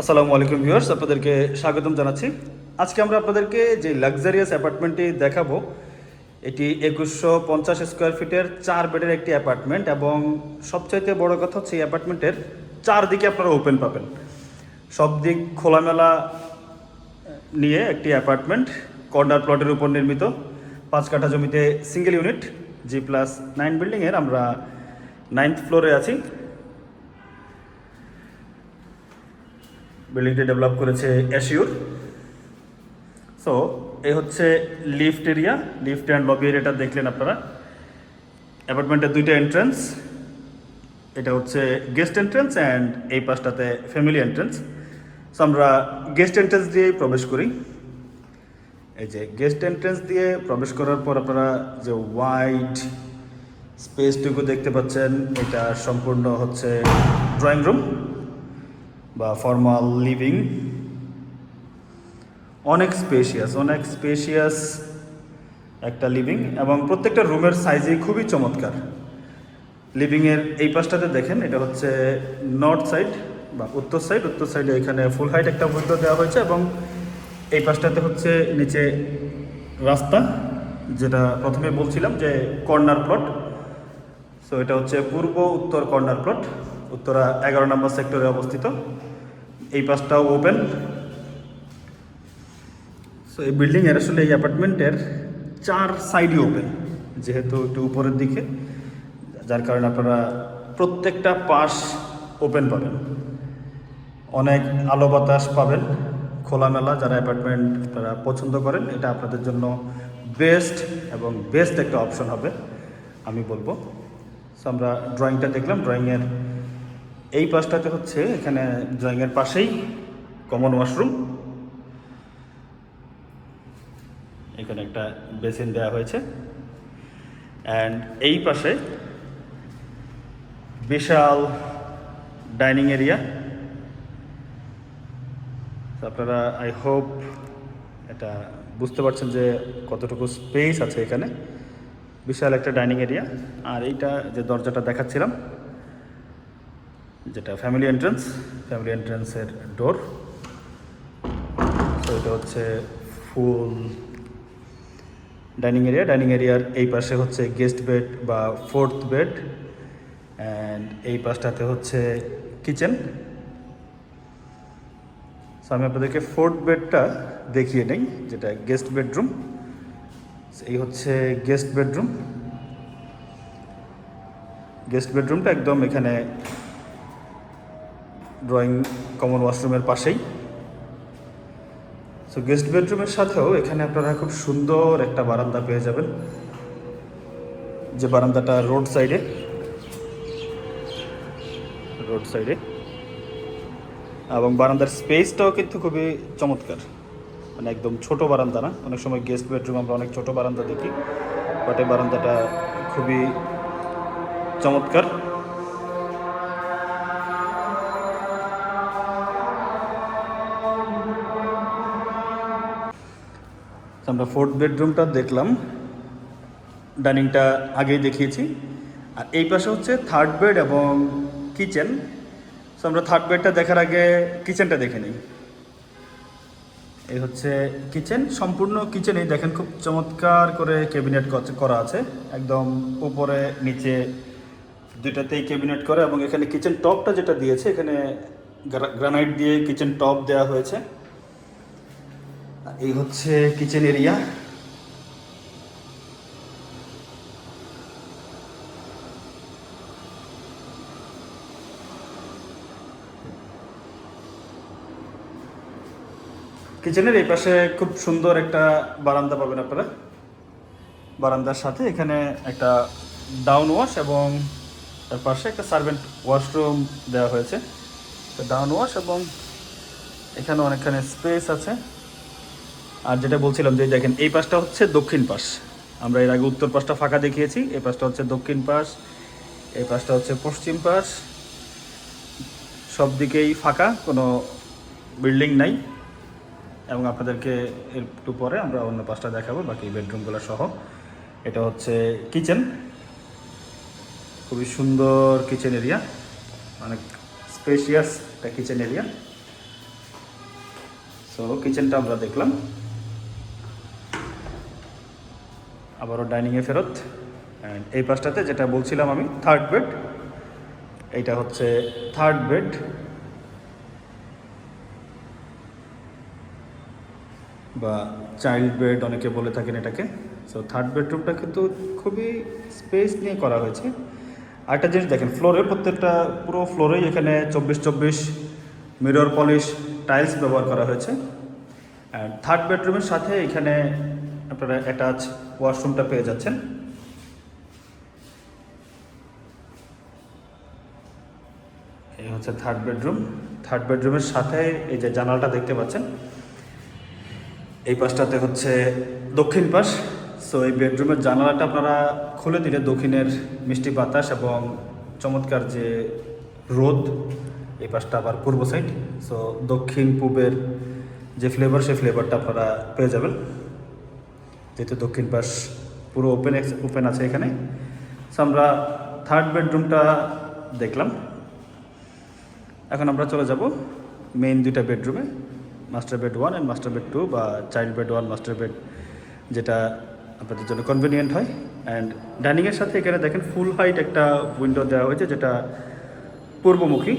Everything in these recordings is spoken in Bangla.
আসসালামু আলাইকুম ভিউয়ার্স, আপনাদেরকে স্বাগতম জানাচ্ছি। আজকে আমরা আপনাদেরকে যে লাক্সারিয়াস অ্যাপার্টমেন্টটি দেখাবো, এটি একুশশো পঞ্চাশ স্কোয়ার ফিটের চার বেডের একটি অ্যাপার্টমেন্ট এবং সবচাইতে বড় কথা হচ্ছে এই অ্যাপার্টমেন্টের চারদিকে আপনারা ওপেন পাবেন। সব দিক খোলামেলা নিয়ে একটি অ্যাপার্টমেন্ট কর্নার প্লটের উপর নির্মিত, পাঁচ কাঠা জমিতে single unit G plus nine বিল্ডিংয়ের আমরা নাইন্থ ফ্লোরে আছি। বিল্ডিংটি ডেভেলপ করেছে অ্যাসিওর সো এই হচ্ছে lift area. Lift and lobby এরিয়াটা দেখলেন আপনারা। অ্যাপার্টমেন্টের দুইটা এন্ট্রান্স এটা হচ্ছে গেস্ট এন্ট্রান্স অ্যান্ড এই পাশটাতে ফ্যামিলি এন্ট্রান্স সো আমরা গেস্ট এন্ট্রান্স দিয়েই প্রবেশ করি। এই যে গেস্ট এন্ট্রান্স দিয়ে প্রবেশ করার পর আপনারা যে ওয়াইড স্পেসটুকু দেখতে পাচ্ছেন, এটা সম্পূর্ণ হচ্ছে ড্রয়িং রুম বা ফর্মাল লিভিং অনেক স্পেশিয়াস অনেক স্পেশিয়াস একটা লিভিং এবং প্রত্যেকটা রুমের সাইজই খুবই চমৎকার। লিভিংয়ের এই পাশটাতে দেখেন, এটা হচ্ছে নর্থ সাইড বা উত্তর সাইড উত্তর সাইডে এখানে ফুল হাইট একটা উইন্ডো দেওয়া হয়েছে এবং এই পাশটাতে হচ্ছে নিচে রাস্তা, যেটা প্রথমে বলছিলাম যে কর্নার প্লট সো এটা হচ্ছে পূর্ব উত্তর কর্নার প্লট উত্তরা এগারো নম্বর সেক্টরে অবস্থিত। এই পাশটাও ওপেন সো এই বিল্ডিংয়ের আসলে এই অ্যাপার্টমেন্টের চার সাইডই ওপেন যেহেতু একটু উপরের দিকে, যার কারণে আপনারা প্রত্যেকটা পাশ ওপেন পাবেন। অনেক আলো বাতাস পাবেন, খোলামেলা যারা অ্যাপার্টমেন্ট তারা পছন্দ করেন, এটা আপনাদের জন্য বেস্ট এবং বেস্ট একটা অপশন হবে, আমি বলব। সো আমরা ড্রয়িংটা দেখলাম ড্রয়িংয়ের এই পাশটাতে হচ্ছে এখানে ড্রয়িংয়ের পাশেই কমন ওয়াশরুম এখানে একটা বেসিন দেওয়া হয়েছে। অ্যান্ড এই পাশে বিশাল ডাইনিং এরিয়া আপনারা আই হোপ এটা বুঝতে পারছেন যে কতটুকু স্পেস আছে এখানে। বিশাল একটা ডাইনিং এরিয়া আর এইটা যে দরজাটা দেখাচ্ছিলাম যেটা ফ্যামিলি এন্ট্রান্স ফ্যামিলি এন্ট্রান্সের ডোর তো এটা হচ্ছে ফুল ডাইনিং এরিয়া ডাইনিং এরিয়ার এই পাশে হচ্ছে গেস্ট বেড বা ফোর্থ বেড অ্যান্ড এই পাশটাতে হচ্ছে কিচেন সো আমি আপনাদেরকে ফোর্থ বেডটা দেখিয়ে নেই, যেটা গেস্ট বেডরুম এই হচ্ছে গেস্ট বেডরুম গেস্ট বেডরুমটা একদম এখানে ড্রয়িং কমন ওয়াশরুমের পাশেই। সো গেস্ট বেডরুমের সাথেও এখানে আপনারা খুব সুন্দর একটা বারান্দা পেয়ে যাবেন। যে বারান্দাটা রোড সাইডে। রোড সাইডে। এবং বারান্দার স্পেসটাও কিন্তু খুবই চমৎকার। মানে একদম ছোট বারান্দা না। অনেক সময় গেস্ট বেডরুম আমরা অনেক ছোট বারান্দা দেখি। বাট এই বারান্দাটা খুবই চমৎকার। তো আমরা ফোর্থ বেডরুমটা দেখলাম। ডাইনিংটা আগেই দেখিয়েছি। আর এই পাশে হচ্ছে থার্ড বেড এবং কিচেন সো আমরা থার্ড বেডটা দেখার আগে কিচেনটা দেখে নিই। এই হচ্ছে কিচেন সম্পূর্ণ কিচেনেই দেখেন, খুব চমৎকার করে ক্যাবিনেট করা আছে। একদম উপরে, নিচে দুইটাতেই ক্যাবিনেট করা এবং এখানে কিচেন টপটা যেটা দিয়েছে, এখানে গ্রানাইট দিয়ে কিচেন টপ দেওয়া হয়েছে। এই হচ্ছে কিচেন এরিয়া কিচেনের এই পাশে খুব সুন্দর একটা বারান্দা পাবেন আপনারা। বারান্দার সাথে এখানে একটা ডাউন ওয়াশ এবং তার পাশে একটা সার্ভেন্ট ওয়াশরুম দেওয়া হয়েছে। ডাউন ওয়াশ এবং এখানে অনেকখানি স্পেস আছে। আর যেটা বলছিলাম যে দেখেন, এই পাশটা হচ্ছে দক্ষিণ পাশ। আমরা এর আগে উত্তর পাশটা ফাঁকা দেখিয়েছি, এই পাশটা হচ্ছে দক্ষিণ পাশ, এই পাশটা হচ্ছে পশ্চিম পাশ। সব দিকেই ফাঁকা, কোনো বিল্ডিং নাই। এবং আপনাদেরকে একটু পরে আমরা অন্য পাশটা দেখাবো, বাকি বেডরুমগুলো সহ। এটা হচ্ছে কিচেন। খুবই সুন্দর কিচেন এরিয়া অনেক স্পেশিয়াস একটা কিচেন এরিয়া। সো কিচেনটা আমরা দেখলাম। আবারও ডাইনিংয়ে ফেরত। অ্যান্ড এই পাশটাতে যেটা বলছিলাম আমি থার্ড বেড এইটা হচ্ছে থার্ড বেড বা চাইল্ড বেড অনেকে বলে থাকেন এটাকে। সো থার্ড বেডরুমটা কিন্তু খুবই স্পেস নিয়ে করা হয়েছে। আরেকটা জিনিস দেখেন ফ্লোরে প্রত্যেকটা পুরো ফ্লোরেই এখানে চব্বিশ চব্বিশ মিরর পলিশ টাইলস ব্যবহার করা হয়েছে। অ্যান্ড থার্ড বেডরুমের সাথে এখানে আপনারা অ্যাটাচ ওয়াশরুমটা পেয়ে যাচ্ছেন। এই হচ্ছে থার্ড বেডরুম থার্ড বেডরুমের সাথে এই যে জানালাটা দেখতে পাচ্ছেন, এই পাশটাতে হচ্ছে দক্ষিণ পাশ। সো এই বেডরুমের জানালাটা আপনারা খুলে দিলে দক্ষিণের মিষ্টি বাতাস এবং চমৎকার যে রোদ, এই পাশটা আবার পূর্ব সাইড সো দক্ষিণ পূবের যে ফ্লেভার সেই ফ্লেভারটা আপনারা পেয়ে যাবেন। যেহেতু দক্ষিণ পাশ পুরো ওপেন ওপেন আছে এখানে। সো আমরা থার্ড বেডরুমটা দেখলাম। এখন আমরা চলে যাব মেইন দুইটা বেডরুমে master bed one and master bed two বা child bed one master bed যেটা আপনাদের জন্য কনভিনিয়েন্ট হয়। অ্যান্ড ডাইনিংয়ের সাথে এখানে দেখেন ফুল হাইট একটা উইন্ডো দেওয়া হয়েছে যেটা পূর্বমুখী।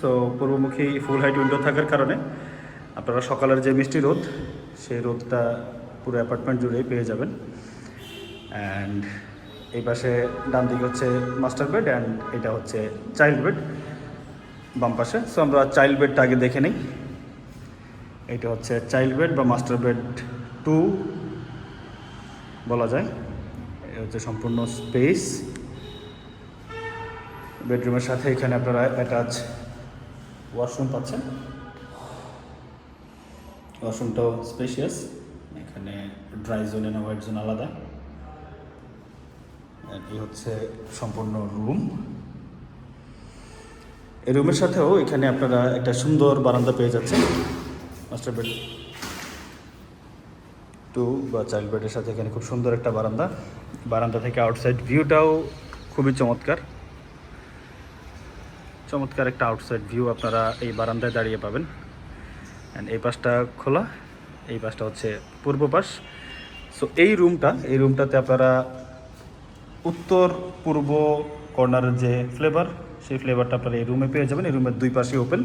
সো পূর্বমুখী ফুল হাইট উইন্ডো থাকার কারণে আপনারা সকালের যে মিষ্টি রোদ, সেই রোদটা পুরো অ্যাপার্টমেন্ট জুড়েই পেয়ে যাবেন। অ্যান্ড এই পাশে ডান দিকে হচ্ছে মাস্টার বেড অ্যান্ড এটা হচ্ছে চাইল্ড বেড বাম পাশে। সো আমরা চাইল্ড বেডটা আগে দেখে নিই। এটা হচ্ছে চাইল্ড বেড বা মাস্টার বেড টু বলা যায়। এটা হচ্ছে সম্পূর্ণ স্পেস বেডরুমের সাথে এখানে আপনারা অ্যাটাচ ওয়াশরুম পাচ্ছেন। ওয়াশরুমটাও স্পেশিয়াস এখানে dry zone and white zone আলাদা। এই হচ্ছে সম্পূর্ণ রুম এই রুমের সাথেও এখানে আপনারা একটা সুন্দর বারান্দা পেয়ে যাচ্ছেন। মাস্টার বেড টু বা চাইল্ড বেডের সাথে এখানে খুব সুন্দর একটা বারান্দা। বারান্দা থেকে আউটসাইড ভিউটাও খুবই চমৎকার। চমৎকার একটা আউটসাইড ভিউ আপনারা এই বারান্দায় দাঁড়িয়ে পাবেন। অ্যান্ড এই পাশটা খোলা। এই পাশটা হচ্ছে পূর্ব পাশ। সো এই রুমটা এই রুমটাতে আপনারা উত্তর, পূর্ব কর্নারের যে ফ্লেভার সেই ফ্লেভারটা আপনারা এই রুমে পেয়ে যাবেন। এই রুমের দুই পাশে ওপেন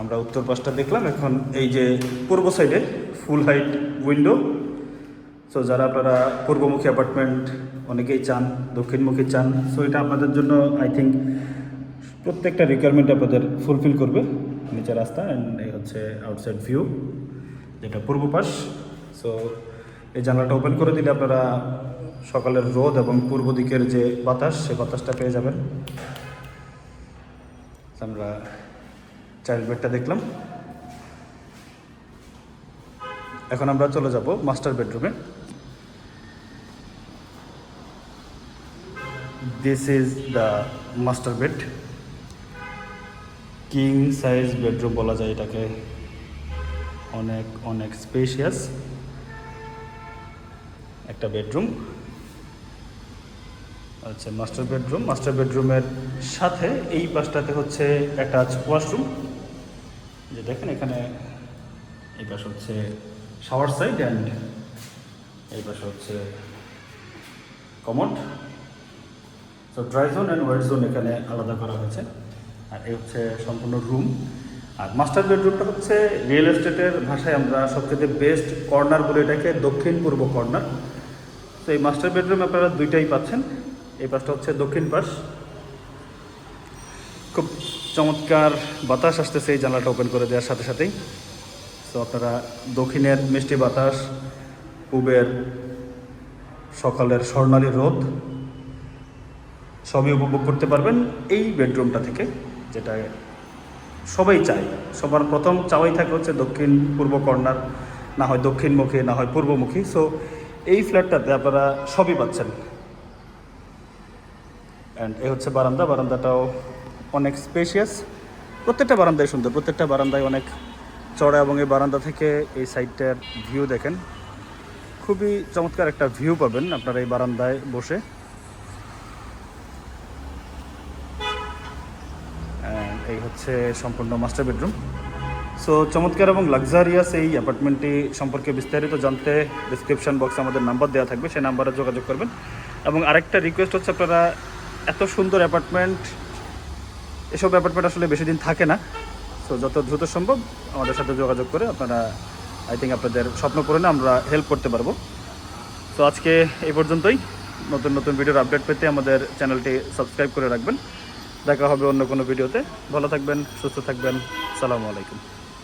আমরা উত্তর পাশটা দেখলাম। এখন এই যে পূর্ব সাইডে ফুল হাইট উইন্ডো সো যারা আপনারা পূর্বমুখী অ্যাপার্টমেন্ট অনেকেই চান, দক্ষিণমুখী চান সো এটা আপনাদের জন্য আই থিঙ্ক প্রত্যেকটা রিকোয়ারমেন্ট আপনাদের ফুলফিল করবে। নিচে রাস্তা অ্যান্ড এই হচ্ছে আউটসাইড ভিউ যেটা পূর্ব পাশ সো এই জানলাটা ওপেন করে দিলে আপনারা সকালের রোদ এবং পূর্ব দিকের যে বাতাস, সে বাতাসটা পেয়ে যাবেন। আমরা চাইল্ড বেডটা দেখলাম। এখন আমরা চলে যাব মাস্টার বেডরুমে this is the master bed king size bedroom বলা যায় এটাকে। অনেক অনেক স্পেশিয়াস একটা বেডরুম আচ্ছা মাস্টার বেডরুম মাস্টার বেডরুমের সাথে এই পাশটাতে হচ্ছে অ্যাটাচ ওয়াশরুম যে দেখেন এখানে এই পাশে হচ্ছে শাওয়ার সাইড অ্যান্ড এই পাশে হচ্ছে কমোড তো dry zone and wet zone এখানে আলাদা করা হয়েছে। আর এই হচ্ছে সম্পূর্ণ রুম আর মাস্টার বেডরুমটা হচ্ছে রিয়েল এস্টেটের ভাষায় আমরা সবচেয়ে বেস্ট কর্নার বলে এটাকে দক্ষিণ পূর্ব কর্নার। তো এই মাস্টার বেডরুম আপনারা দুইটাই পাচ্ছেন। এই পাশটা হচ্ছে দক্ষিণ পাশ। খুব চমৎকার বাতাস আসতেছে এই জানলাটা ওপেন করে দেওয়ার সাথে সাথেই। তো আপনারা দক্ষিণের মিষ্টি বাতাস, পূবের সকালের স্বর্ণালী রোদ, সবই উপভোগ করতে পারবেন এই বেডরুমটা থেকে, যেটা সবাই চায়। সবার প্রথম চাওয়াই থাকে হচ্ছে দক্ষিণ পূর্ব কর্নার, না হয় দক্ষিণমুখী, না হয় পূর্বমুখী। সো এই ফ্ল্যাটটাতে আপনারা সবই পাচ্ছেন। অ্যান্ড এ হচ্ছে বারান্দা। বারান্দাটাও অনেক স্পেশিয়াস প্রত্যেকটা বারান্দায় সুন্দর। প্রত্যেকটা বারান্দায় অনেক চড়া এবং এই বারান্দা থেকে এই সাইডটার ভিউ দেখেন। খুবই চমৎকার একটা ভিউ পাবেন আপনারা এই বারান্দায় বসে And এই হচ্ছে সম্পূর্ণ মাস্টার বেডরুম সো চমৎকার এবং লাক্সারিয়াস এই অ্যাপার্টমেন্টটি সম্পর্কে বিস্তারিত জানতে ডিসক্রিপশন বক্সে আমাদের নাম্বার দেওয়া থাকবে, সেই নাম্বারে যোগাযোগ করবেন। এবং আরেকটা রিকোয়েস্ট হচ্ছে আপনারা এত সুন্দর অ্যাপার্টমেন্ট এসব অ্যাপার্টমেন্ট আসলে বেশি দিন থাকে না। সো যত দ্রুত সম্ভব আমাদের সাথে যোগাযোগ করে আপনারা আই থিঙ্ক আপনাদের স্বপ্ন পূরণে আমরা হেল্প করতে পারব। তো আজকে এই পর্যন্তই। নতুন নতুন ভিডিওর আপডেট পেতে আমাদের চ্যানেলটি সাবস্ক্রাইব করে রাখবেন। দেখা হবে অন্য কোনো ভিডিওতে। ভালো থাকবেন সুস্থ থাকবেন। সালামু আলাইকুম।